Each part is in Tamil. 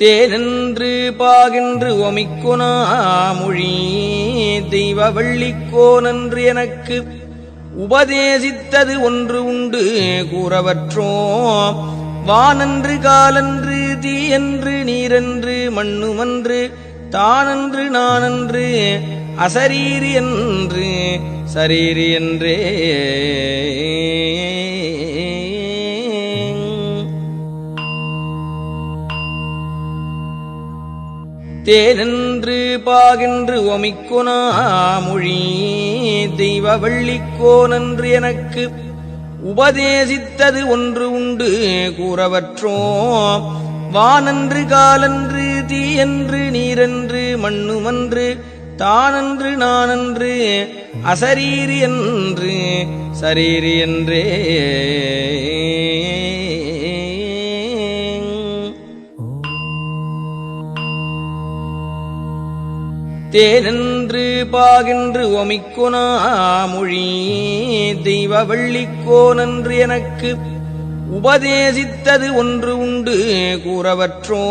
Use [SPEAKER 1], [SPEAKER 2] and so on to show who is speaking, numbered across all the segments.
[SPEAKER 1] தேனென்று பாகின்று ஒமிக்குனா மொழி தெய்வ வள்ளிக்கோனன்று எனக்கு. உபதேசித்தது ஒன்று உண்டு கூறவற்றோ வானன்று காலன்று தீயன்று நீரன்று மண்ணுமன்று தானன்று நானன்று அசரீரி என்று சரீரி என்றே. தேனென்று பாகின்று ஒமிக்குனா மொழி தெய்வ வள்ளிக்கோனன்று எனக்கு. உபதேசித்தது ஒன்று உண்டு கூறவற்றோ. வானன்று காலன்று தீயன்று நீரன்று மண்ணுமன்று தானன்று நானன்று அசரீரி என்று சரீரி என்றே. தேனென்று பாகின்று ஒமிக்குனா மொழி தெய்வ வள்ளிக்கோனன்று எனக்கு. உபதேசித்தது ஒன்று உண்டு கூறவற்றோ.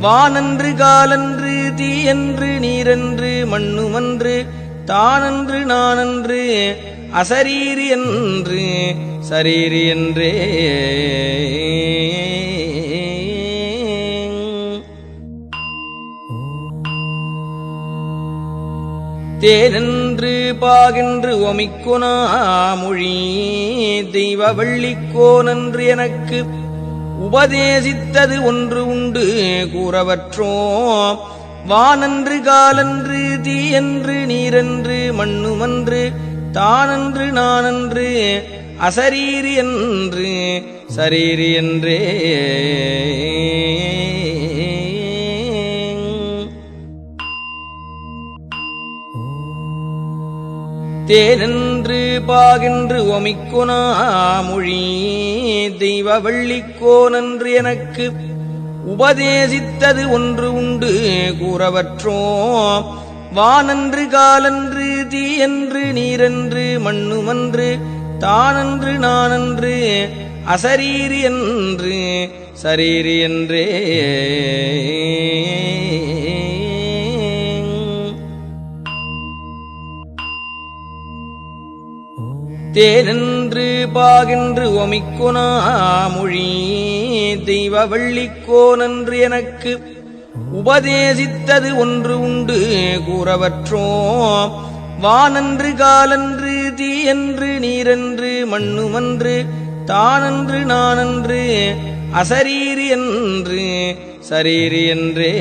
[SPEAKER 1] வானன்று காலன்று தீயன்று நீரன்று மண்ணுமன்று தானன்று நானன்று அசரீரி என்று சரீரி என்றே. தேனென்று பாகின்று ஒமிக்குனா மொழி தெய்வ வள்ளிக்கோனன்று எனக்கு. உபதேசித்தது ஒன்று உண்டு கூறவற்றோ. வானன்று காலன்று தீயன்று நீரன்று மண்ணுமன்று தானன்று நானன்று அசரீரி என்று சரீரி என்றே. தேனென்று பாகின்று ஒமிக்குனா மொழி தெய்வ வள்ளிக்கோனன்று எனக்கு. உபதேசித்தது ஒன்று உண்டு கூறவற்றோ. வானன்று காலன்று தீயன்று நீரன்று மண்ணுமன்று தானன்று நானன்று அசரீரி என்று சரீரி என்றே. தேனென்று பாகின்று ஒமிக்குனா மொழி தெய்வ வள்ளிக்கோனன்று எனக்கு. உபதேசித்தது ஒன்று உண்டு கூறவற்றோ. வானன்று காலன்று தீயன்று நீரன்று மண்ணுமன்று தானன்று நானன்று அசரீரி என்று சரீரி என்றே.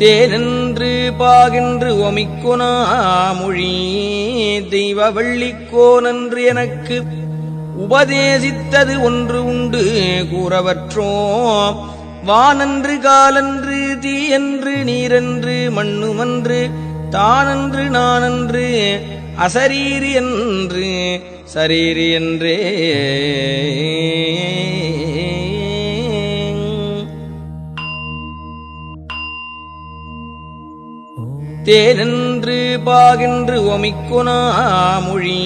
[SPEAKER 1] தேனென்று பாகின்று ஒமிக்குனா மொழி தெய்வ வள்ளிக்கோனன்று எனக்கு. உபதேசித்தது ஒன்று உண்டு கூறவற்றோ வானன்று காலன்று தீயன்று நீரன்று மண்ணுமன்று தானன்று நானன்று அசரீரி என்று சரீரி என்றே. தேனென்று பாகின்று ஒமிக்குனா மொழி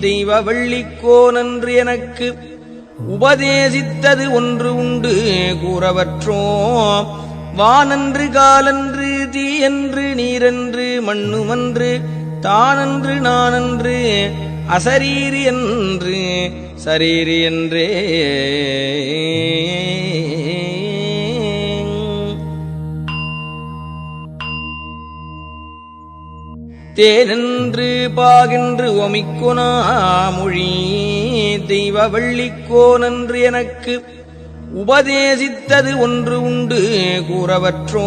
[SPEAKER 1] தெய்வ வள்ளிக்கோனன்று எனக்கு. உபதேசித்தது ஒன்று உண்டு கூறவற்றோ. வானன்று காலன்று தீயன்று நீரன்று மண்ணுமன்று தானன்று நானன்று அசரீரி என்று சரீரி என்றே. தேனென்று பாகின்று ஒமிக்குனா மொழி தெய்வ வள்ளிக்கோனன்று எனக்கு. உபதேசித்தது ஒன்று உண்டு கூறவற்றோ.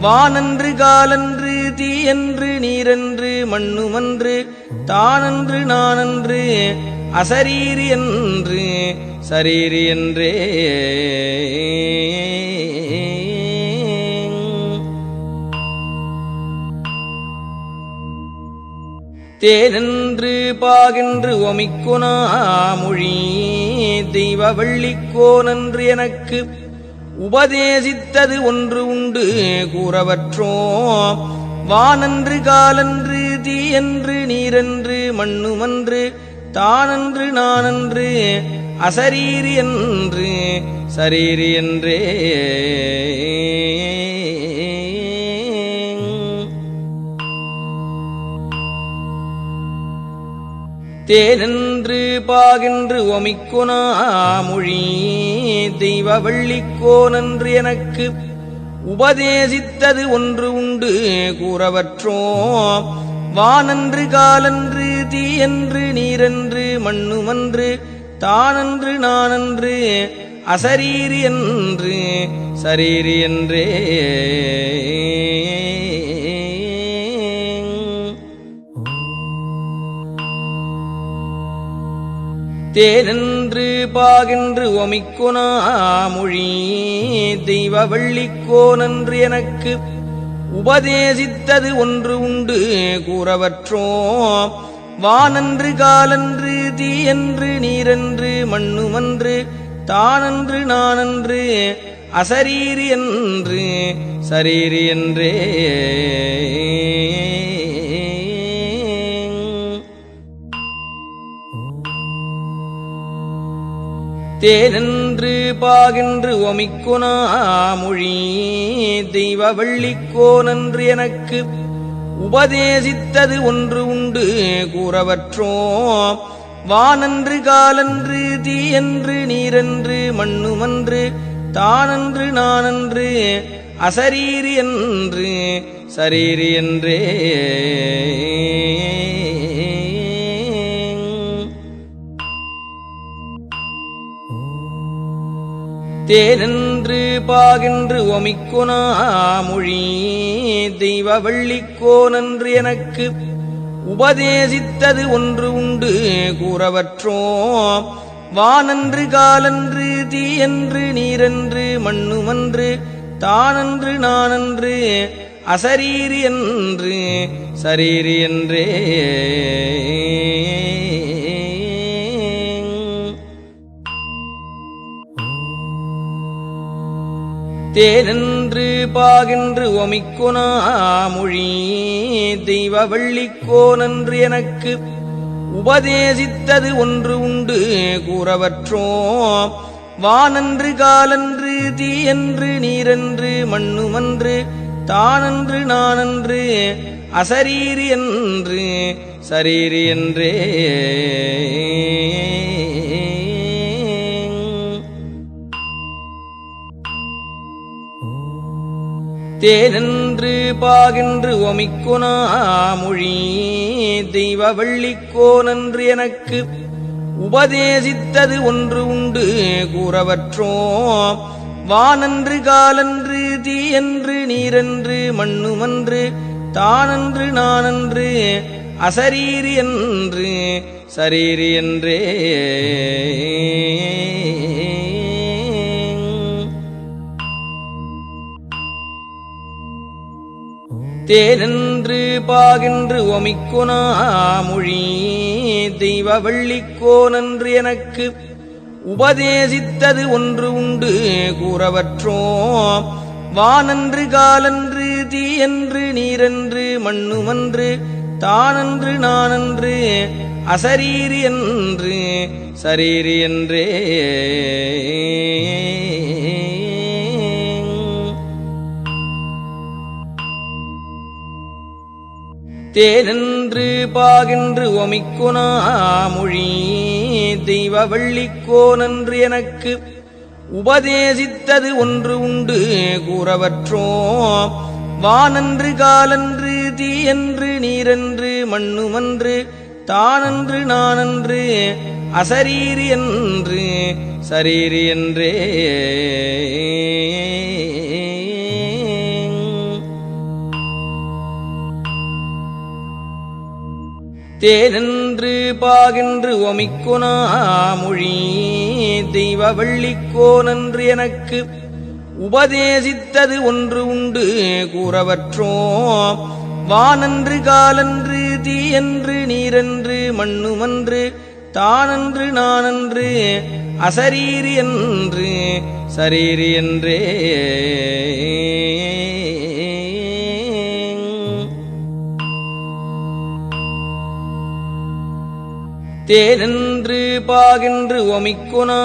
[SPEAKER 1] வானன்று காலன்று தீயன்று நீரன்று மண்ணுமன்று தானன்று நானன்று அசரீரி என்று சரீரி என்றே. தேனென்று பாகின்று ஒமிக்குனா மொழி தெய்வ வள்ளிக்கோனன்று எனக்கு. உபதேசித்தது ஒன்று உண்டு கூறவற்றோ. வானன்று காலன்று தீ என்று நீரென்று மண்ணுமன்று தானன்று நானன்று அசரீரி என்று சரீரி என்றே. தேனென்று பாகின்று ஒமிக்குனா மொழி தெய்வ வள்ளிக்கோனன்று எனக்கு. உபதேசித்தது ஒன்று உண்டு கூறவற்றோ. வானன்று காலன்று தீயன்று நீரென்று மண்ணுமன்று தானன்று நானன்று அசரீரி என்று சரீரி என்றே. தேனென்று பாகின்று ஒமிக்குனா மொழி தெய்வ வள்ளிக்கோனன்று எனக்கு. உபதேசித்தது ஒன்று உண்டு கூறவற்றோ. வானன்று காலன்று தீயன்று நீரென்று மண்ணுமன்று தானன்று நானன்று அசரீரி என்று சரீரி என்றே. தேனென்று பாகின்று ஒமிக்குனா மொழி தெய்வ வள்ளிக்கோனன்று எனக்கு. உபதேசித்தது ஒன்று உண்டு கூறவற்றோ வானன்று காலன்று தீயன்று நீரென்று மண்ணுமன்று தானன்று நானன்று அசரீரி என்று சரீரி என்றே. தேனென்று பாகின்று ஒமிக்குனா மொழி தெய்வ வள்ளிக்கோனன்று எனக்கு உபதேசித்தது ஒன்று உண்டு கூறவற்றோ. வானன்று காலன்று தீயன்று நீரென்று மண்ணுமன்று தானன்று நானன்று அசரீரி என்று சரீரி என்றே. தேனென்று பாகின்று ஒமிக்குனா மொழி தெய்வ வள்ளிக்கோனன்று எனக்கு. உபதேசித்தது ஒன்று உண்டு கூறவற்றோ. வானன்று காலன்று தீயன்று நீரென்று மண்ணுமன்று தானன்று நானன்று அசரீரி என்று சரீரி என்றே. தேனென்று பாகின்று ஒமிக்குனா மொழி தெய்வ வள்ளிக்கோனன்று எனக்கு. உபதேசித்தது ஒன்று உண்டு கூறவற்றோ. வானன்று காலன்று தீயன்று நீரென்று மண்ணுமன்று தானன்று நானன்று அசரீரி என்று சரீரி என்றே. தேனென்று பாகின்று ஒமிக்குனா மொழி தெய்வ வள்ளிக்கோனன்று எனக்கு உபதேசித்தது ஒன்று உண்டு கூறவற்றோ. வானன்று காலன்று தீயன்று நீரென்று மண்ணுமன்று தானன்று நானன்று அசரீரி என்று சரீரி என்றே. தேனென்று பாகின்று ஒமிக்குனா மொழி தெய்வ வள்ளிக்கோனன்று எனக்கு. உபதேசித்தது ஒன்று உண்டு கூறவற்றோ. வானன்று காலன்று தீயன்று நீரென்று மண்ணுமன்று தானன்று நானன்று அசரீரி என்று சரீரி என்றே. தேனென்று பாகின்று ஒமிக்குனா மொழி தெய்வ வள்ளிக்கோனன்று எனக்கு. உபதேசித்தது ஒன்று உண்டு கூறவற்றோ. வானன்று காலன்று தீயன்று நீரென்று மண்ணுமன்று தானன்று நானன்று அசரீரி என்று சரீரி என்றே. தேனென்று பாகின்று ஒமிக்குனா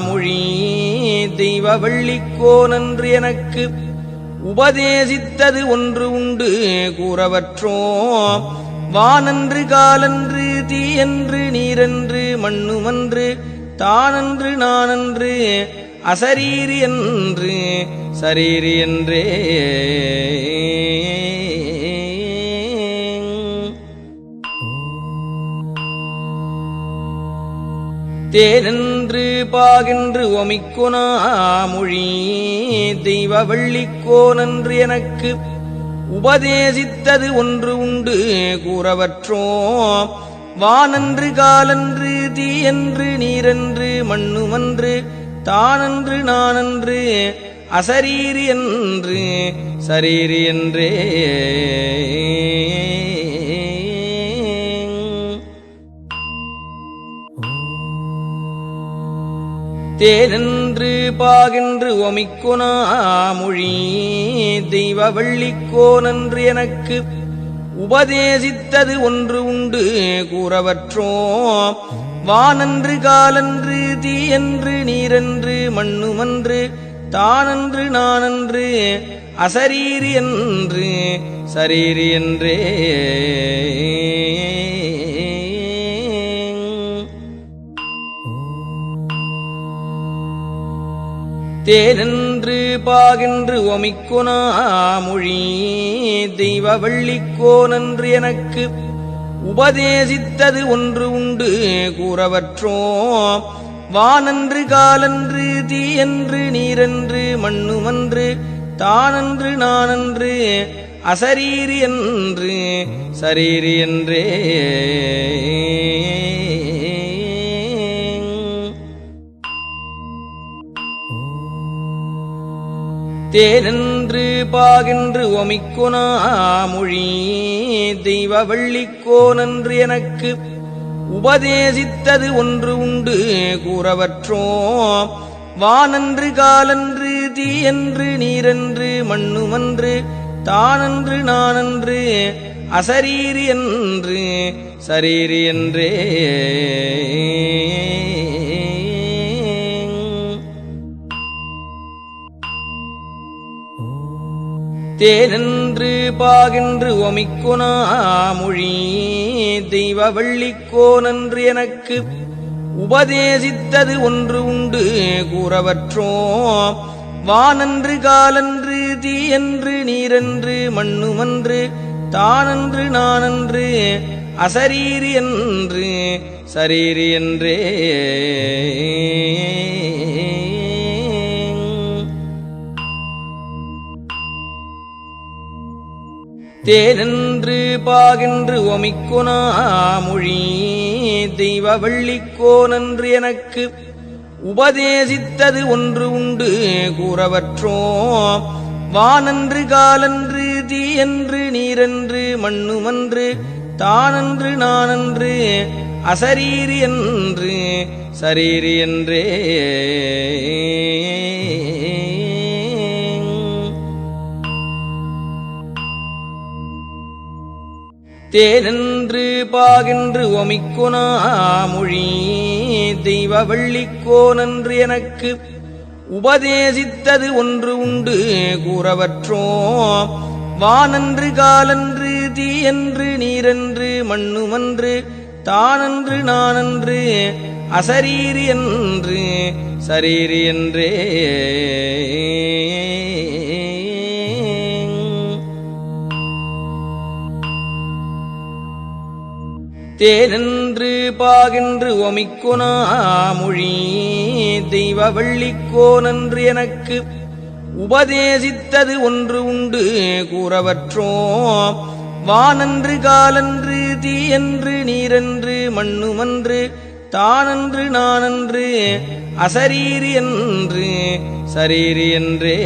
[SPEAKER 1] மொழி தெய்வ வள்ளிக்கோனன்று எனக்கு. உபதேசித்தது ஒன்று உண்டு கூறவற்றோ. வானன்று காலன்று தீயன்று நீரென்று மண்ணுமன்று தானன்று நானன்று அசரீரி என்று சரீரி என்றே. தேனென்று பாகின்று ஒமிக்குனா மொழி தெய்வ வள்ளிக்கோனன்று எனக்கு. உபதேசித்தது ஒன்று உண்டு கூறவற்றோ. வானன்று காலன்று தீயன்று நீரென்று மண்ணுமன்று தானன்று நானன்று அசரீரி என்று சரீரி என்றே. தேனென்று பாகின்று ஒமிக்குனா மொழி தெய்வ வள்ளிக்கோனன்று எனக்கு. உபதேசித்தது ஒன்று உண்டு கூறவற்றோ வானன்று காலன்று தீயன்று நீரென்று மண்ணுமன்று தானன்று நானன்று அசரீரி என்று சரீரி என்றே. தேனென்று பாகின்று ஒமிக்குனா மொழி தெய்வ வள்ளிக்கோனன்று எனக்கு உபதேசித்தது ஒன்று உண்டு கூறவற்றோ வானன்று காலன்று தீயன்று நீரென்று மண்ணுமன்று தானன்று நானன்று அசரீரி என்று சரீரி என்றே. தேனென்று பாகின்று ஒமிக்குனா மொழி தெய்வ வள்ளிக்கோனன்று எனக்கு. உபதேசித்தது ஒன்று உண்டு கூறவற்றோ. வானன்று காலன்று தீயன்று நீரென்று மண்ணுமன்று தானன்று நானன்று அசரீரி என்று சரீரி என்றே. தேனென்று பாகின்று ஒமிக்குனா மொழி தெய்வ வள்ளிக்கோனன்று எனக்கு. உபதேசித்தது ஒன்று உண்டு கூறவற்றோ. வானன்று காலன்று தீயன்று நீரென்று மண்ணுமன்று தானன்று நானன்று அசரீரி என்று சரீரி என்றே. தேனென்று பாகின்று ஒமிக்குனா மொழி தெய்வ வள்ளிக்கோனன்று எனக்கு. உபதேசித்தது ஒன்று உண்டு கூறவற்றோ. வானன்று காலன்று தீயன்று நீரென்று மண்ணுமன்று தானன்று நானன்று அசரீரி என்று சரீரி என்றே. தேனென்று பாகின்று ஒமிக்குனா மொழி தெய்வ வள்ளிக்கோனன்று எனக்கு. உபதேசித்தது ஒன்று உண்டு கூறவற்றோ. வானன்று காலன்று தீயன்று நீரென்று மண்ணுமன்று தானன்று நானன்று அசரீரி என்று சரீரி என்றே. தேனென்று பாகின்று ஒமிக்குனா மொழி தெய்வ வள்ளிக்கோனன்று எனக்கு. உபதேசித்தது ஒன்று உண்டு கூறவற்றோ வானன்று காலன்று தீயன்று நீரென்று மண்ணுமன்று தானன்று நானன்று அசரீரி என்று சரீரி என்றே.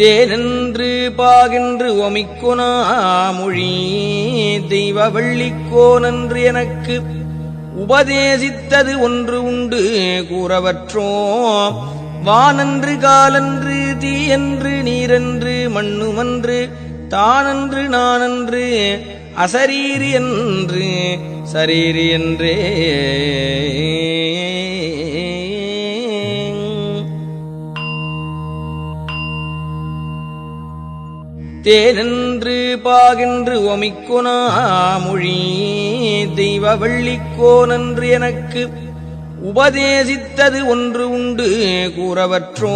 [SPEAKER 1] தேனென்று பாகின்று ஒமிக்குனா மொழி தெய்வ வள்ளிக்கோனன்று எனக்கு. உபதேசித்தது ஒன்று உண்டு கூறவற்றோ. வானன்று காலன்று தீயன்று நீரென்று மண்ணுமன்று தானன்று நானன்று அசரீரி என்று சரீரி என்றே. தேனென்று பாகின்று ஒமிக்குனா மொழி தெய்வ வள்ளிக்கோனன்று எனக்கு. உபதேசித்தது ஒன்று உண்டு கூறவற்றோ.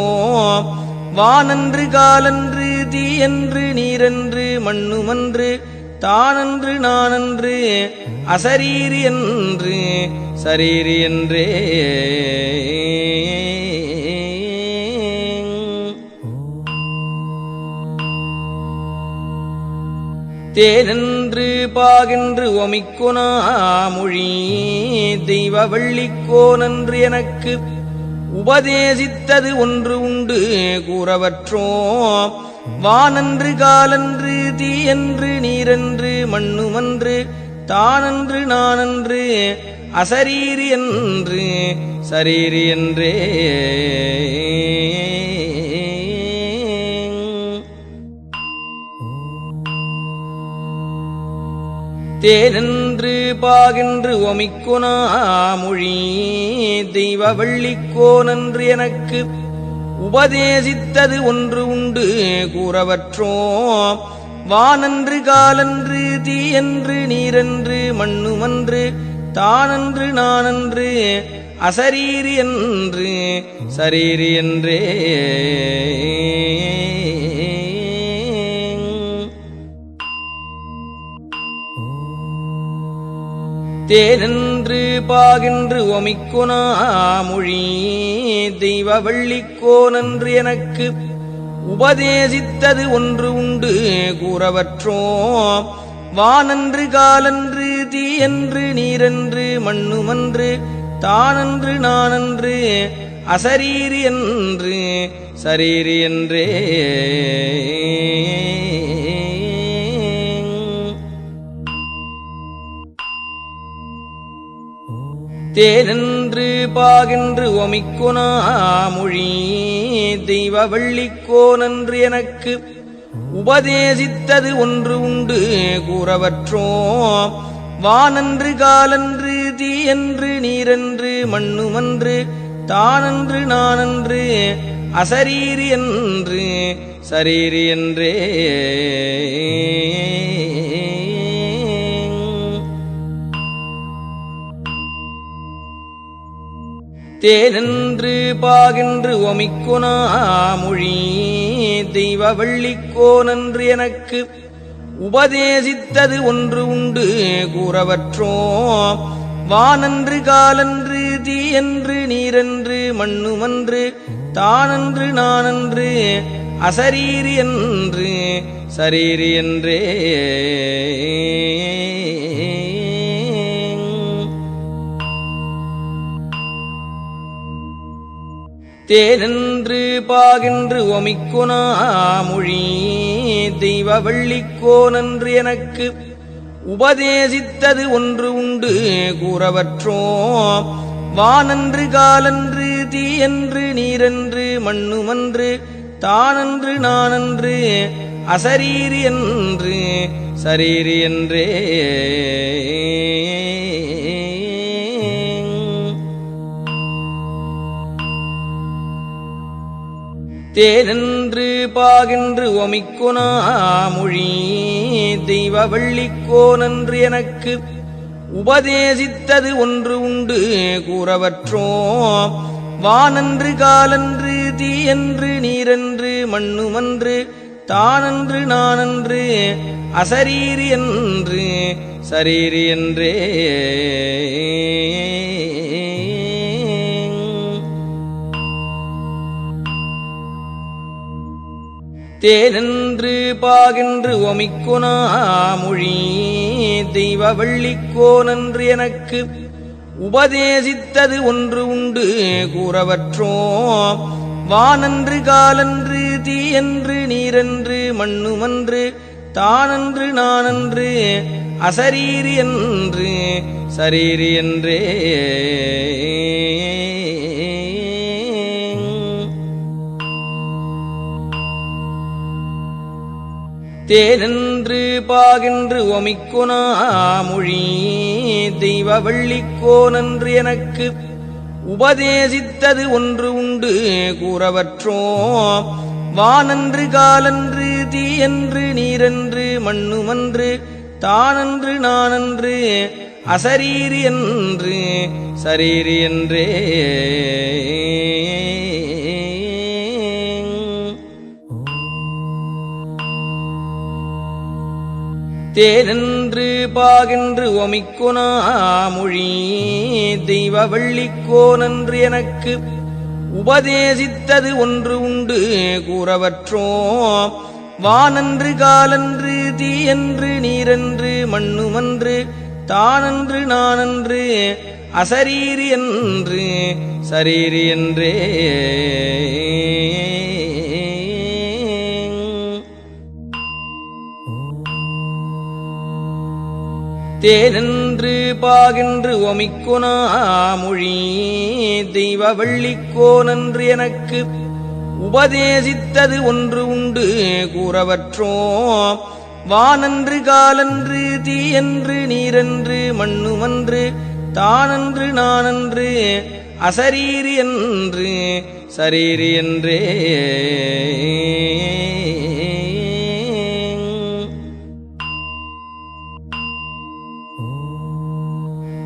[SPEAKER 1] வானன்று காலன்று தீயன்று நீரென்று மண்ணுமன்று தானன்று நானன்று அசரீரி என்று சரீரி என்றே. தேனென்று பாகின்று ஒமிக்குனா மொழி தெய்வ வள்ளிக்கோனன்று எனக்கு. உபதேசித்தது ஒன்று உண்டு கூறவற்றோ வானன்று காலன்று தீயன்று நீரென்று மண்ணுமன்று தானன்று நானன்று அசரீரி என்று சரீரி என்றே. தேனென்று பாகின்று ஒமிக்குனா மொழி தெய்வ வள்ளிக்கோனன்று எனக்கு உபதேசித்தது ஒன்று உண்டு கூறவற்றோ. வானன்று காலன்று தீயன்று நீரென்று மண்ணுமன்று தானன்று நானன்று அசரீரி என்று சரீரி என்றே. தேனென்று பாகின்று ஒமிக்குனா மொழி தெய்வ வள்ளிக்கோனன்று எனக்கு. உபதேசித்தது ஒன்று உண்டு கூறவற்றோ. வானன்று காலன்று தீயன்று நீரென்று மண்ணுமன்று தானன்று நானன்று அசரீரி என்று சரீரி என்றே. தேனென்று பாகின்று ஒமிக்குனா மொழி தெய்வ வள்ளிக்கோனன்று எனக்கு. உபதேசித்தது ஒன்று உண்டு கூறவற்றோ வானன்று காலன்று தீயன்று நீரென்று மண்ணுமன்று தானன்று நானன்று அசரீரி என்று சரீரி என்றே. தேனென்று பாகின்று ஒமிக்குனா மொழி தெய்வ வள்ளிக்கோனன்று எனக்கு. உபதேசித்தது ஒன்று உண்டு கூறவற்றோ. வானன்று காலன்று தீயன்று நீரென்று மண்ணுமன்று தானன்று நானன்று அசரீரி என்று சரீரி என்றே. தேனென்று பாகின்று ஒமிக்குனா மொழி தெய்வ வள்ளிக்கோனன்று எனக்கு. உபதேசித்தது ஒன்று உண்டு கூறவற்றோ. வானன்று காலன்று தீயன்று நீரென்று மண்ணுமன்று தானன்று நானன்று அசரீரி என்று சரீரி என்றே. தேனென்று பாகின்று ஒமிக்குனா மொழி தெய்வ வள்ளிக்கோனன்று எனக்கு. உபதேசித்தது ஒன்று உண்டு கூறவற்றோ வானன்று காலன்று தீயன்று நீரென்று மண்ணுமன்று தானன்று நானன்று அசரீரி என்று சரீரி என்றே தேனென்று பாகின்று ஒமிக்குனா மொழி தெய்வ வள்ளிக்கோனன்று எனக்கு. உபதேசித்தது ஒன்று உண்டு கூறவற்றோ. வானன்று காலன்று தீயன்று நீரென்று மண்ணுமன்று தானன்று நானன்று அசரீரி என்று சரீரி என்றே. தேனென்று பாகின்று ஒமிக்குனா மொழி தெய்வ வள்ளிக்கோனன்று எனக்கு. உபதேசித்தது ஒன்று உண்டு கூறவற்றோ. வானன்று காலன்று தீயன்று நீரென்று மண்ணுமன்று தானன்று நானன்று அசரீரி என்று சரீரி என்றே. தேனென்று பாகின்று ஒமிக்குனா மொழி தெய்வ வள்ளிக்கோனன்று எனக்கு. உபதேசித்தது ஒன்று உண்டு கூறவற்றோ வானன்று காலன்று தீயன்று நீரென்று மண்ணுமன்று தானன்று நானன்று அசரீரி என்று சரீரி என்றே. தேனென்று பாகின்று ஒமிக்குனா மொழி தெய்வ வள்ளிக்கோனன்று எனக்கு உபதேசித்தது ஒன்று உண்டு கூறவற்றோ. வானன்று காலன்று தீயன்று நீரென்று மண்ணுமன்று தானன்று நானன்று அசரீரி என்று சரீரி என்றே.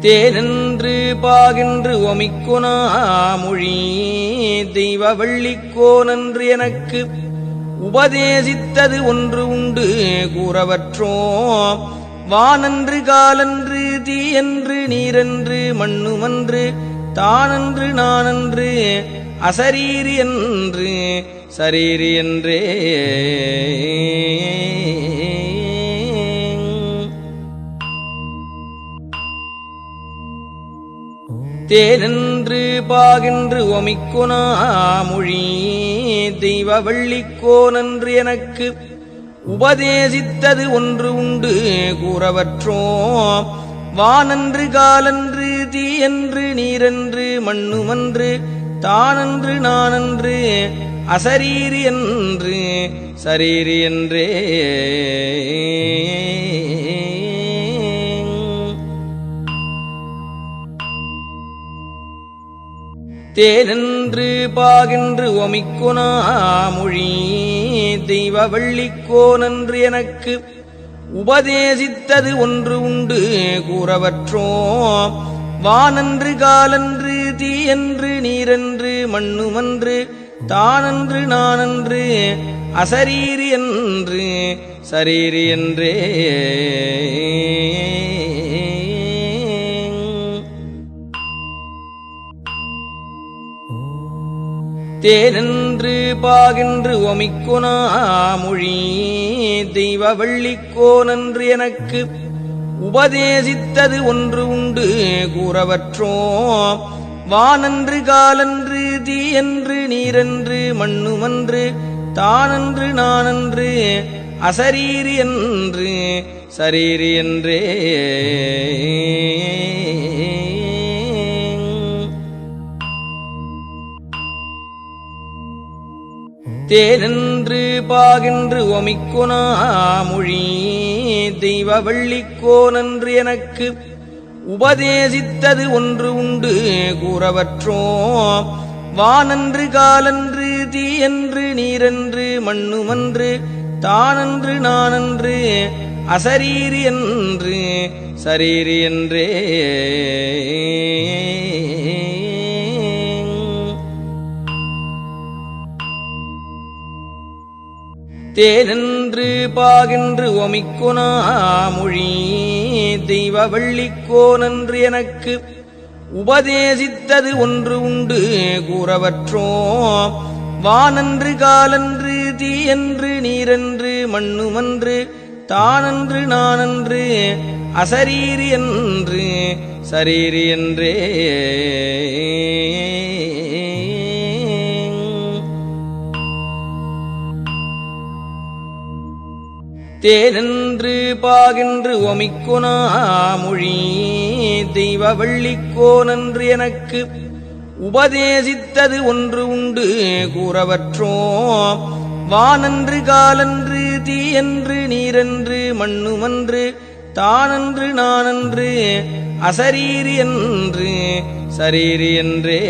[SPEAKER 1] தேனென்று பாகின்று ஒமிக்குனா மொழி தெய்வ வள்ளிக்கோனன்று எனக்கு. உபதேசித்தது ஒன்று உண்டு கூறவற்றோ. வானன்று காலன்று தீயன்று நீரென்று மண்ணுமன்று தானன்று நானன்று அசரீரி என்று சரீரி என்றே. தேனென்று பாகின்று ஒமிக்குனா மொழி தெய்வ வள்ளிக்கோனன்று எனக்கு. உபதேசித்தது ஒன்று உண்டு கூறவற்றோ வானன்று காலன்று தீயன்று நீரென்று மண்ணுமன்று தானன்று நானன்று அசரீரி என்று சரீரி என்றே. தேனென்று பாகின்று ஒமிக்குனா மொழி தெய்வ வள்ளிக்கோனன்று எனக்கு. உபதேசித்தது ஒன்று உண்டு கூறவற்றோ. வானன்று காலன்று தீயன்று நீரென்று மண்ணுமன்று தானன்று நானன்று அசரீரி என்று சரீரி என்றே. தேனென்று பாகின்று ஒமிக்குனா மொழி தெய்வ வள்ளிக்கோனன்று எனக்கு. உபதேசித்தது ஒன்று உண்டு கூறவற்றோ. வானன்று காலன்று தீயன்று நீரென்று மண்ணுமன்று தானன்று நானன்று அசரீரி என்று சரீரி என்றே. தேனென்று பாகின்று ஒமிக்குனா மொழி தெய்வ வள்ளிக்கோனன்று எனக்கு. உபதேசித்தது ஒன்று உண்டு கூறவற்றோ. வானன்று காலன்று தீயன்று நீரென்று மண்ணுமன்று தானன்று நானன்று அசரீரி என்று சரீரி என்றே. தேனென்று பாகின்று ஒமிக்குனா மொழி தெய்வ வள்ளிக்கோனன்று எனக்கு. உபதேசித்தது ஒன்று உண்டு கூறவற்றோ. வானன்று காலன்று தீயன்று நீரென்று மண்ணுமன்று தானன்று நானன்று அசரீரி என்று சரீரி என்றே. தேனென்று பாகின்று ஒமிக்குனா மொழி தெய்வ வள்ளிக்கோனன்று எனக்கு. உபதேசித்தது ஒன்று உண்டு கூறவற்றோ. வானன்று காலன்று தீயன்று நீரன்று மண்ணுமன்று தானன்று நானன்று அசரீரி என்று சரீரி என்றே.